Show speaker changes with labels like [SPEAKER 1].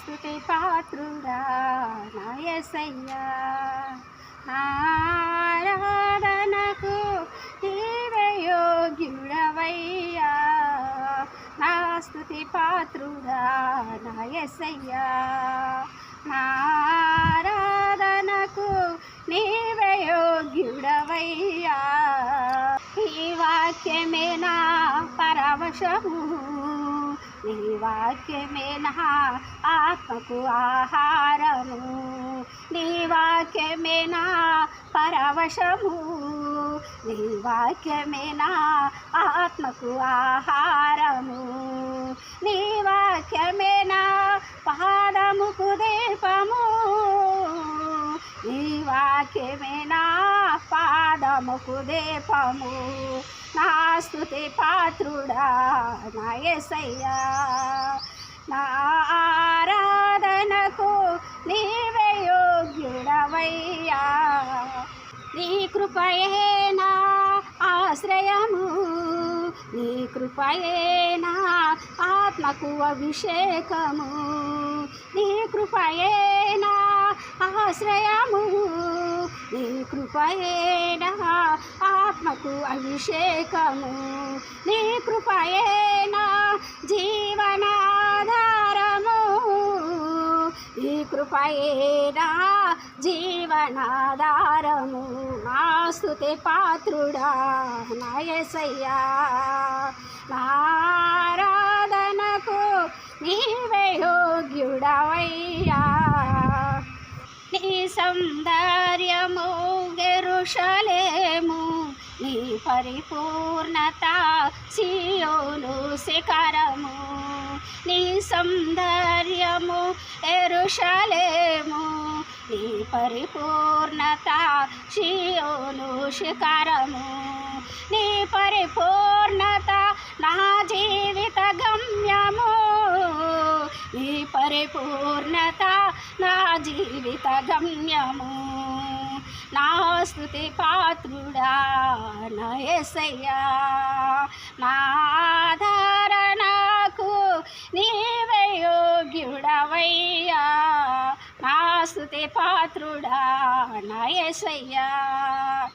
[SPEAKER 1] స్తుతి పాత్రుడా నాయసయ్యా. ఆరాధనకు నీవే యోగ్యుడవయ్యా. నా స్తుతి పాత్రుడా నాయసయ్యా. ఆరాధనకు నీవే యోగ్యుడవయ్యా. ఈ వాక్యమే నా పరవశము. నీ వాక్యమే నా ఆత్మకు ఆహారము నీ వాక్యమే నా పరవశము నీ వాక్యమే నా ఆత్మకు ఆహారము నీ వాక్యమే నా పాదముకు దీపము నీ వాక్యమే నా పాదముకు దీపము నా స్తుతి పాత్రుడా నా ఎసయ్యా నా ఆరాధనకు నీవే యోగ్యుడవయ్యా. నీ కృపయే నా ఆశ్రయము. నీ కృపయే నా ఆత్మకు అభిషేకము. నీ కృపయే నా ఆశ్రయము. నీ కృపయేన ఆత్మకు అభిషేకము. నీ కృపయేన జీవనాధారము. నీ కృపయేన జీవనాధారము. నా స్తుతి పాత్రుడా నాయసయ్యా. నారాధనకు నీవే యోగ్యుడవయ్యా. సౌందర్యము గెరుషలేము. నీ పరిపూర్ణత సియోను శిఖరము. నీ సౌందర్యము ఎరుషలేము నీ పరిపూర్ణత సియోను శిఖరము. నీ పరిపూర్ణత నా జీవిత జీవిత గమ్యము నా స్తుతి పాత్రుడా నా ఎసయ్యా నాకు నీవే యోగ్యుడవయ్యా. నా స్తుతి పాత్రుడా నయసయ్యా.